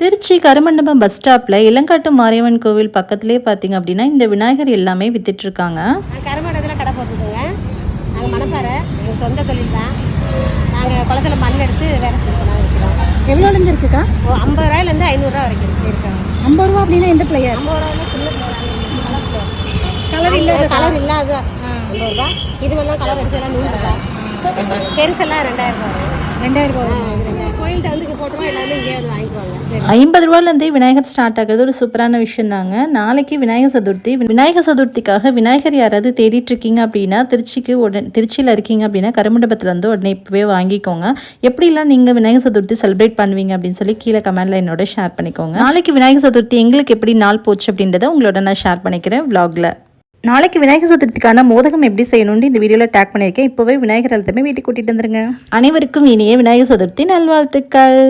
Trichy Karumandapam bus ஸ்டாப்பில் இளங்காட்டு மாரியம்மன் கோவில் பக்கத்துலேயே பார்த்தீங்க அப்படின்னா இந்த விநாயகர் எல்லாமே வித்துட்டு இருக்காங்க கருமடத்தில் கடை போட்டுருக்கோங்க. நாங்கள் மணப்பாறை எங்கள் சொந்த தொழில் தான் நாங்கள் குளத்துல மண் எடுத்து வேலை செய்யலாம் இருக்கிறோம். எவ்வளோலேருந்து இருக்குக்கா? ஓ ஐம்பது ரூபாயிலேருந்து ஐநூறுரூவா வரைக்கும் இருக்கு இருக்காங்க ஐம்பது ரூபா அப்படின்னா எந்த பிளேயர் ஐம்பது ரூபாயில சின்ன கலர் இல்லாத கலர் இல்லாத. ஐம்பது ரூபா. இது வேணால் கலர் அடிச்சதெல்லாம் நூறு ரூபாய் பெருசெல்லாம் ரெண்டாயிரம் ரூபா ரெண்டாயிரம் ரெண்டாயிரம். கோயில்கிட்ட வந்து போட்டுருவோம் எல்லாமே வந்து வாங்கிக்குவாங்க. ஐம்பது ரூபாலேருந்தே விநாயகர் ஸ்டார்ட் ஆகுறது ஒரு சூப்பரான விஷயம் தாங்க நாளைக்கு விநாயகர் சதுர்த்தி. விநாயகர் சதுர்த்திக்காக விநாயகர் யாராவது தேடிட்டு இருக்கீங்க அப்படின்னா திருச்சிக்கு உடனே திருச்சியில் இருக்கீங்க அப்படின்னா கருமண்டபத்தில் வந்து உடனே இப்போவே வாங்கிக்கோங்க. எப்படிலாம் நீங்கள் விநாயகர் சதுர்த்தி செலிப்ரேட் பண்ணுவீங்க அப்படின்னு சொல்லி கீழே கமெண்ட்ல என்னோட ஷேர் பண்ணிக்கோங்க. நாளைக்கு விநாயகர் சதுர்த்தி எங்களுக்கு எப்படி நாள் போச்சு அப்படின்றத உங்களோட நான் ஷேர் பண்ணிக்கிறேன் vlogல. நாளைக்கு விநாயகர் சதுர்த்திக்கான மோதகம் எப்படி செய்யணும்னு இந்த வீடியோவில் டேக் பண்ணியிருக்கேன். இப்போவே விநாயகர் எல்லாத்தையுமே வீட்டுக்கு கூட்டிகிட்டு வந்துருங்க. அனைவருக்கும் இனிய விநாயகர் சதுர்த்தி நல்வாழ்த்துக்கள்.